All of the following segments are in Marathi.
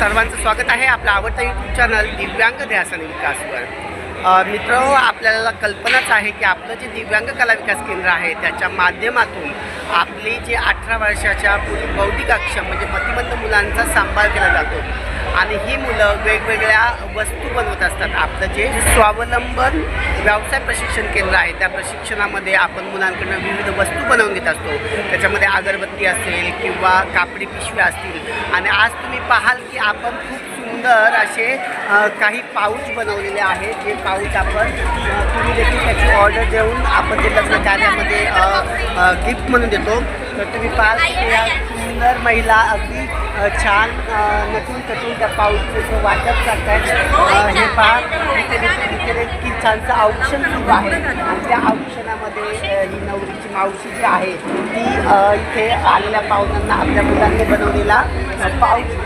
सर्वांचं स्वागत आहे आपलं आवडता यूट्यूब चॅनल दिव्यांग ध्यासन विकासवर. मित्र आपल्याला कल्पनाच आहे की आपलं जे दिव्यांग कला विकास केंद्र आहे त्याच्या माध्यमातून आपली जी अठरा वर्षाच्या बौद्धिक अक्षम म्हणजे मतिमंद मुलांचा सांभाळ केला जातो. आणि ही मुलं वेगवेगळ्या वस्तू बनवत असतात. आपलं जे स्वावलंबन व्यवसाय प्रशिक्षण केंद्र आहे त्या प्रशिक्षणामध्ये आपण मुलांकडनं विविध वस्तू बनवून घेत असतो. त्याच्यामध्ये अगरबत्ती असेल किंवा कापडी पिशव्या असतील. आणि आज तुम्ही पाहाल की आपण खूप सुंदर असे काही पाऊच बनवलेले आहेत. जे पाऊच आपण तुम्ही देखील त्याची ऑर्डर देऊन आपण ते लग्न कार्यामध्ये गिफ्ट म्हणून देतो. तर तुम्ही पाहाल या सुंदर महिला अगदी छान नटून कटून त्या पाऊसचं वाटप करतात हे पहा इथे देखील इथे औक्षण सुरू आहे. आणि त्या औक्षणामध्ये ही नवरीची मावशी जी आहे ती इथे आलेल्या पाहुण्यांना आपल्या मुलांनी बनवलेला पाऊस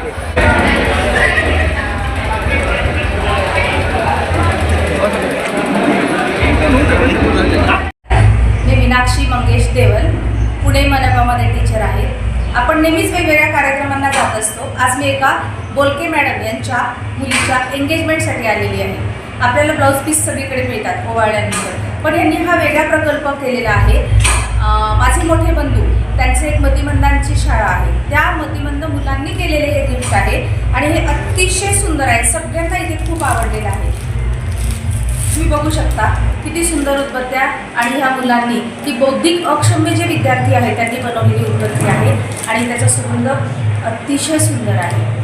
मी मीनाक्षी मंगेश देवल. पुणे मनपामध्ये टीचर आहेत. आपण नेहमीच वेगवेगळ्या कार्यक्रमांना जात असतो. आज मी एका बोलके मॅडम यांच्या मुलीच्या एंगेजमेंटसाठी आलेली आहे. आपल्याला ब्लाऊज पीस सगळीकडे मिळतात ओवाळ्यानंतर पण यांनी हा वेगळा प्रकल्प केलेला आहे. माझे मोठे बंधू त्यांचे एक मतिमंदांची शाळा आहे. त्या मतिमंद मुलांनी केलेले हे गिफ्ट आहे आणि हे अतिशय सुंदर आहे. सगळ्यांना इथे खूप आवडलेलं आहे. तुम्ही बघू शकता. किती सुंदर उत्पत्त्या आणि ह्या मुलांनी ही बौद्धिक अक्षम्य जे विद्यार्थी आहेत त्यांनी बनवलेली उत्पत्ती आहे आणि त्याचा सुगंध अतिशय सुंदर आहे.